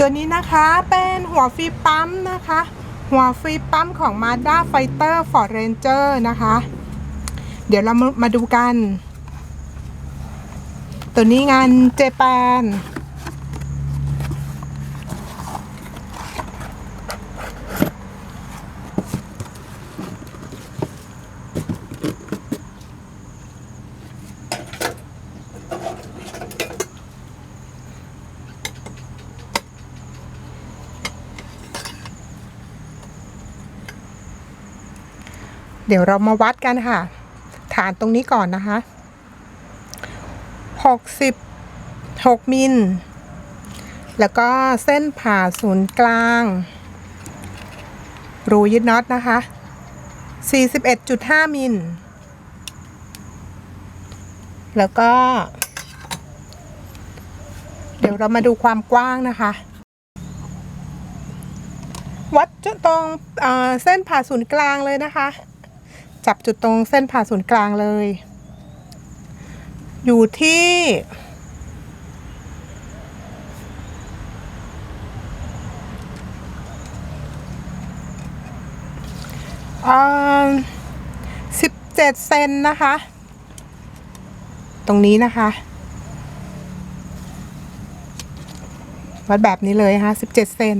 ตัวนี้นะคะเป็นหัวฟีปั๊มนะคะ หัวฟีปั๊มของ Mazda Fighter Ford Ranger นะคะ เดี๋ยวเรามามาดูกัน ตัวนี้งานเจแปน เดี๋ยวเรามาวัดกันค่ะ ฐานตรงนี้ก่อนนะคะ66มิล แล้วก็เส้นผ่าศูนย์กลาง รูยึดน็อตนะคะ 41.5 มิล แล้วก็ เดี๋ยวเรามาดูความกว้างนะคะ วัดจุดตรงเส้นผ่าศูนย์กลางเลยนะคะ จับจุดตรงเส้นผ่าศูนย์กลางเลย อยู่ที่สิบเจ็ดเซนนะคะ ตรงนี้นะคะ วัดแบบนี้เลยนะคะสิบเจ็ดเซน